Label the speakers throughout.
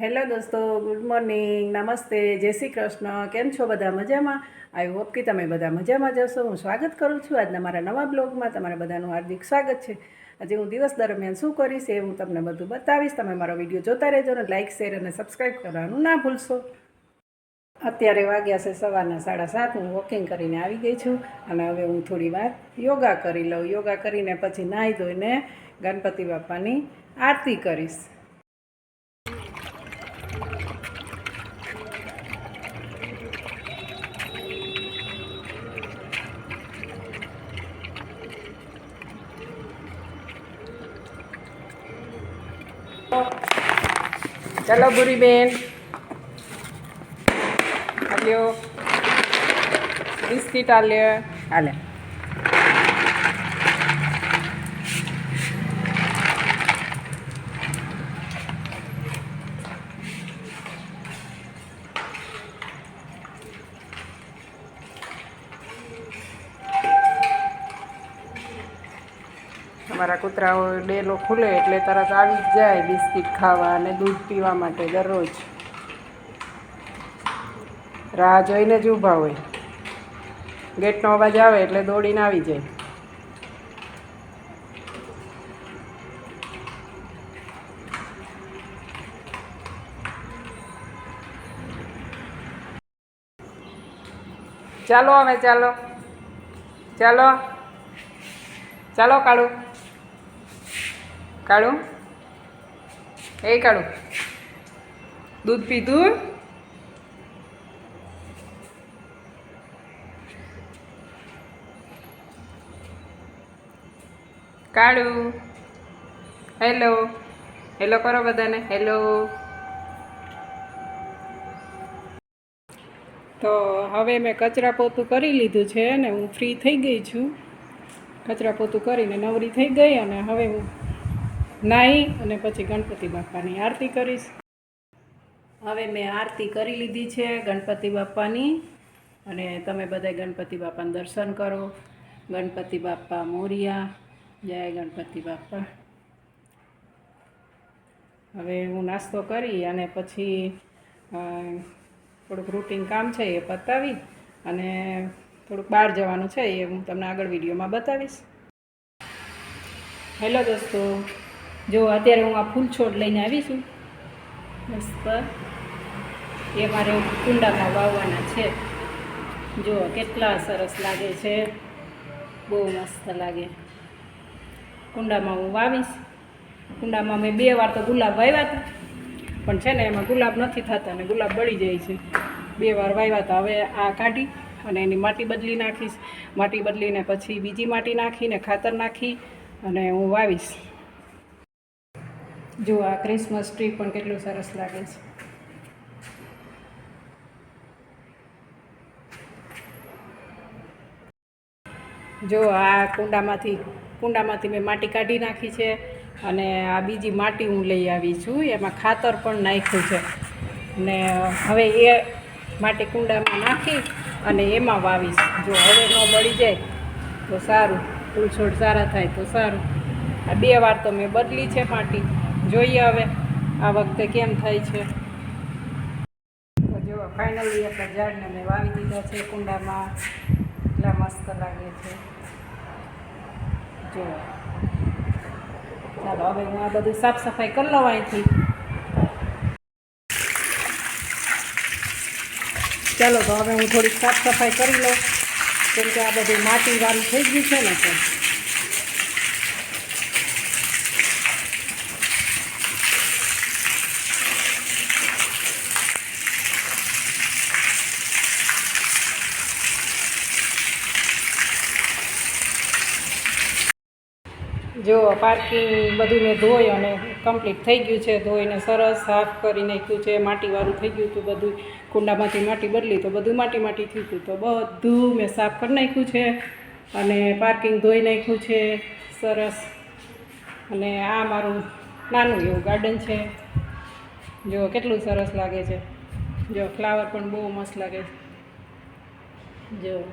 Speaker 1: Hello દોસ્તો, good morning, નમસ્તે, જય શ્રી કૃષ્ણ. કેમ છો બધા મજામાં? આઈ હોપ કે તમે બધા મજામાં જશો હું સ્વાગત કરું છું આજના મારા નવા બ્લોગમાં. તમારા બધાનું હાર્દિક સ્વાગત છે. આજે હું દિવસ દરમિયાન શું કરીશ એ હું તમને બધું બતાવીશ. તમે મારો વીડિયો જોતા રહેજો અને લાઇક શેર અને સબસ્ક્રાઈબ કરવાનું ના ભૂલશો. અત્યારે વાગ્યા છે સવારના સાડા સાત. હું વોકિંગ કરીને આવી ગઈ છું અને હવે હું થોડી વાર યોગા કરી લઉં. યોગા કરીને પછી નાહી ધોઈને ગણપતિ બાપાની આરતી કરીશ. ચલો ભૂરીબેન. હાલ્યો બિસ્કીટ હાલ્યો હાલે અમારા કૂતરાઓ ડેલો ખુલે એટલે તરત આવી જ જાય બિસ્કિટ ખાવા અને દૂધ પીવા માટે દરરોજ. રાહ જોઈને જ ઊભા હોય. ગેટનો અવાજ આવે એટલે દોડીને આવી જાય. ચાલો હવે ચાલો. ચાલો. ચાલો કાળુ. કાળુ એ કાળુ દૂધ પીધું. કાઢું. હેલો. હેલો કરો બધાને. હેલો. તો હવે મેં કચરા પોતું કરી લીધું છે ને હું ફ્રી થઈ ગઈ છું. કચરા પોતું કરીને નવરી થઈ ગઈ અને હવે હું નાહી અને પછી ગણપતિ બાપાની આરતી કરીશ. હવે મેં આરતી કરી લીધી છે ગણપતિ બાપાની અને તમે બધા ગણપતિ બાપાનું દર્શન કરો. ગણપતિ બાપા મોરિયા, જય ગણપતિ બાપા. હવે હું નાસ્તો કરી અને પછી થોડુંક રૂટિન કામ છે એ પતાવી અને થોડુંક બહાર જવાનું છે એ હું તમને આગળ વિડીયોમાં બતાવીશ. હેલો દોસ્તો. જો અત્યારે હું આ ફૂલ છોડ લઈને આવી છું. મસ્ત એ મારે કુંડામાં વાવવાના છે. જો કેટલા સરસ લાગે છે. બહુ મસ્ત લાગે. કુંડામાં હું વાવીશ. કુંડામાં મેં બે વાર તો ગુલાબ વાવ્યા હતા. પણ છે ને એમાં ગુલાબ નથી થતા ને ગુલાબ બળી જાય છે. બે વાર વાવ્યા હતા હવે આ કાઢી અને એની માટી બદલી નાખીશ. માટી બદલીને પછી બીજી માટી નાખીને ખાતર નાખી અને હું વાવીશ. જો આ ક્રિસમસ ટ્રી પણ કેટલું સરસ લાગે છે. જો આ કુંડામાંથી કુંડામાંથી મેં માટી કાઢી નાખી છે અને આ બીજી માટી હું લઈ આવી છું. એમાં ખાતર પણ નાખ્યું છે. ને હવે એ માટી કુંડામાં નાખી અને એમાં વાવીશ. જો હવે ન બળી જાય તો સારું. ફૂલ છોડ સારા થાય તો સારું. આ બે વાર તો મેં બદલી છે માટી. જોઈએ હવે આ વખતે કેમ થાય છે. જો ફાઇનલી આપણા ઝાડને મેં વાવી દીધા છે કુંડામાં. એટલા મસ્ત લાગે છે. જો, ચાલો, હવે હું આ બધું સાફ સફાઈ કરી લઉં અહીંથી. ચાલો, તો હવે હું થોડીક સાફ સફાઈ કરી લઉં. કેમ કે આ બધું માટી વાળું થઈ ગયું છે ને, તો જો પાર્કિંગ બધું મેં ધોઈ અને કમ્પ્લીટ થઈ ગયું છે. ધોઈને સરસ સાફ કરી નાખ્યું છે. માટીવાળું થઈ ગયું હતું બધું. કુંડામાંથી માટી બદલી તો બધું માટી માટી થયું હતું તો બધું મેં સાફ કરી નાખ્યું છે અને પાર્કિંગ ધોઈ નાખ્યું છે. સરસ. અને આ મારું નાનું એવું ગાર્ડન છે. જો કેટલું સરસ લાગે છે. જો ફ્લાવર પણ બહુ મસ્ત લાગે છે. જો.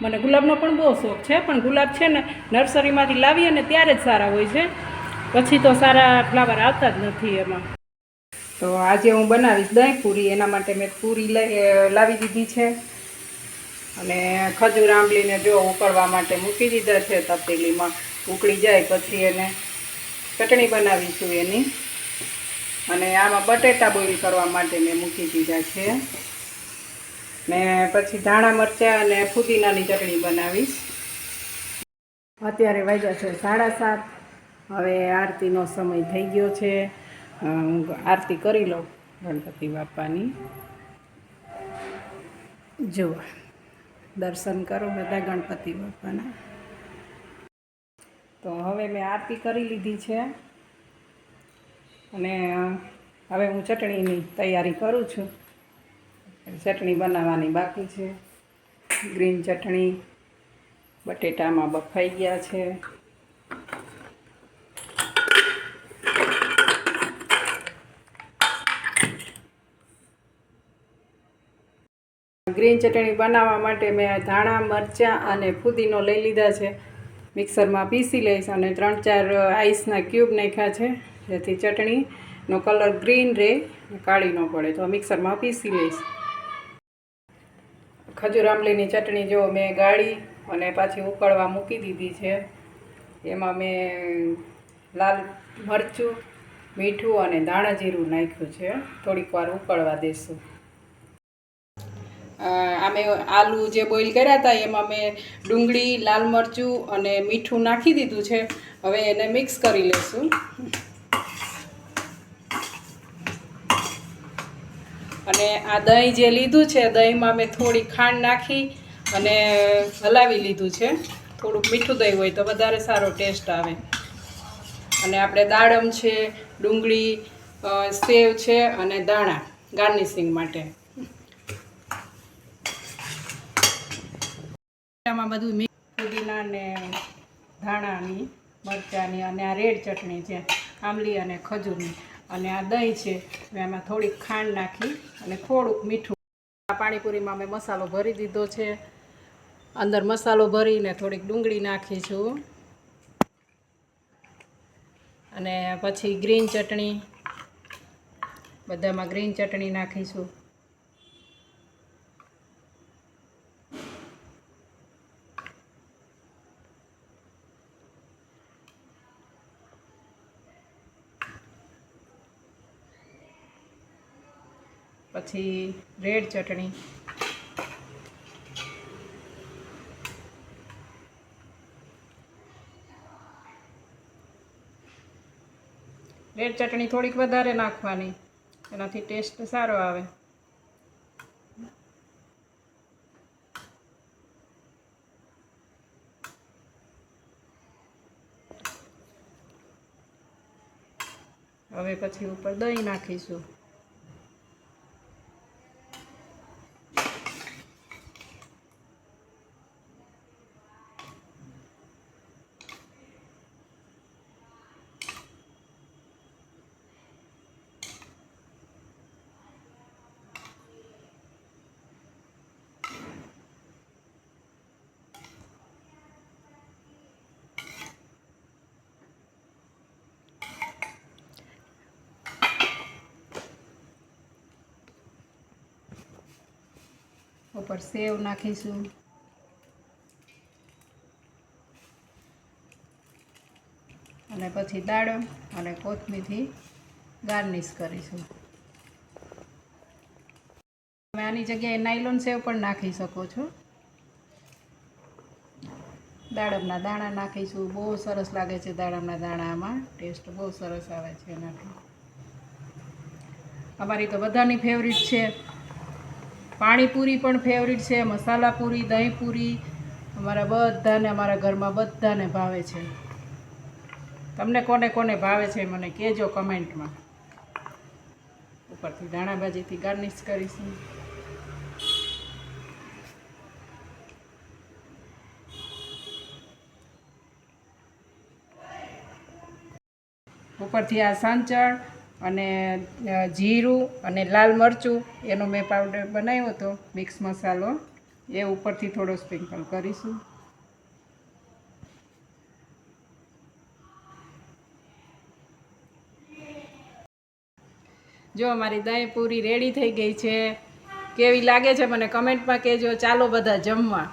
Speaker 1: મને ગુલાબનો પણ બહુ શોખ છે, પણ ગુલાબ છે ને નર્સરીમાંથી લાવીએ ને ત્યારે જ સારા હોય છે. પછી તો સારા ફ્લાવર આવતા જ નથી એમાં. તો આજે હું બનાવીશ દહીં પૂરી, એના માટે મેં પૂરી લાવી દીધી છે. અને ખજૂર આંબલીને જો ઉકળવા માટે મૂકી દીધા છે તપેલીમાં, ઉકળી જાય પછી એને ચટણી બનાવીશું એની. અને આમાં બટેટા બોઇલ કરવા માટે મેં મૂકી દીધા છે. ને પછી ધાણા મરચાં અને ફુદીનાની ચટણી બનાવીશ. અત્યારે વાગ્યા છે સાડા સાત. હવે આરતીનો સમય થઈ ગયો છે. હું આરતી કરી લઉં ગણપતિ બાપાની. જુઓ, દર્શન કરો બધા ગણપતિ બાપાના. તો હવે મેં આરતી કરી લીધી છે. અને હવે હું ચટણીની તૈયારી કરું છું. ચટણી બનાવવાની બાકી છે. ગ્રીન ચટણી, બટેટામાં બફાઈ ગયા છે. ગ્રીન ચટણી બનાવવા માટે મેં ધાણા, મરચાં અને ફુદીનો લઈ લીધા છે. મિક્સરમાં પીસી લઈશ અને ત્રણ ચાર આઈસના ક્યુબ નાખ્યા છે. જેથી ચટણીનો કલર ગ્રીન રહે કાળી ન પડે. તો મિક્સરમાં પીસી લઈશ. ખજૂર આંબલીની ચટણી જો મેં ગાળી અને પાછી ઉકળવા મૂકી દીધી છે. એમાં મેં લાલ મરચું, મીઠું અને ધાણા જીરું નાખ્યું છે. થોડીક વાર ઉકળવા દેશું. આમે આલુ જે બોઇલ કર્યા હતા, એમાં મેં ડુંગળી, લાલ મરચું અને મીઠું નાખી દીધું છે. હવે એને મિક્સ કરી લઈશું અને આ દહીં જે લીધું છે, દહીંમાં મેં થોડી ખાંડ નાખી અને હલાવી લીધું છે. થોડુંક મીઠું દહીં હોય તો વધારે સારો ટેસ્ટ આવે. અને આપણે દાડમ છે, ડુંગળી સેવ છે અને દાણા ગાર્નિશિંગ માટે. આમાં બધું પુદીના ને ધાણાની, મરચાંની અને આ રેડ ચટણી છે, આંબલી અને ખજૂરની. અને આ દહીં છે. એમાં થોડીક ખાંડ નાખી અને થોડુંક મીઠું. આ પાણીપુરીમાં મેં મસાલો ભરી દીધો છે. અંદર મસાલો ભરીને થોડીક ડુંગળી નાખી છું. અને પછી ગ્રીન ચટણી. બધામાં ગ્રીન ચટણી નાખીશું. પછી રેડ ચટણી. રેડ ચટણી થોડીક વધારે નાખવાની. એનાથી ટેસ્ટ સારો આવે. હવે પછી ઉપર દહીં નાખીશું. ઉપર સેવ નાખીશું. અને પછી દાડમ અને કોથમીરથી ગાર્નિશ કરીશું. તમે આની જગ્યાએ નાયલોન સેવ પણ નાખી શકો છો. દાડમના દાણા નાખીશું. બહુ સરસ લાગે છે દાડમના દાણામાં. ટેસ્ટ બહુ સરસ આવે છે એનાથી. અમારી તો બધાની ફેવરિટ છે. પાણીપુરી પણ ફેવરિટ છે મસાલા પૂરી દહીં પૂરી અમારા બધાને અમારા ઘરમાં બધાને ભાવે છે. તમને કોને કોને ભાવે છે મને કહેજો કમેન્ટમાં. ઉપરથી ધાણાભાજીથી ગાર્નિશ કરીશું. ઉપરથી આ સાંચળ અને જીરું અને લાલ મરચું, એનો મેં પાવડર બનાવ્યો હતો મિક્સ મસાલો. એ ઉપરથી થોડો સ્પ્રિંકલ કરીશું. જો અમારી દહીં પૂરી રેડી થઈ ગઈ છે. કેવી લાગે છે મને કમેન્ટમાં કહેજો. ચાલો બધા જમવા.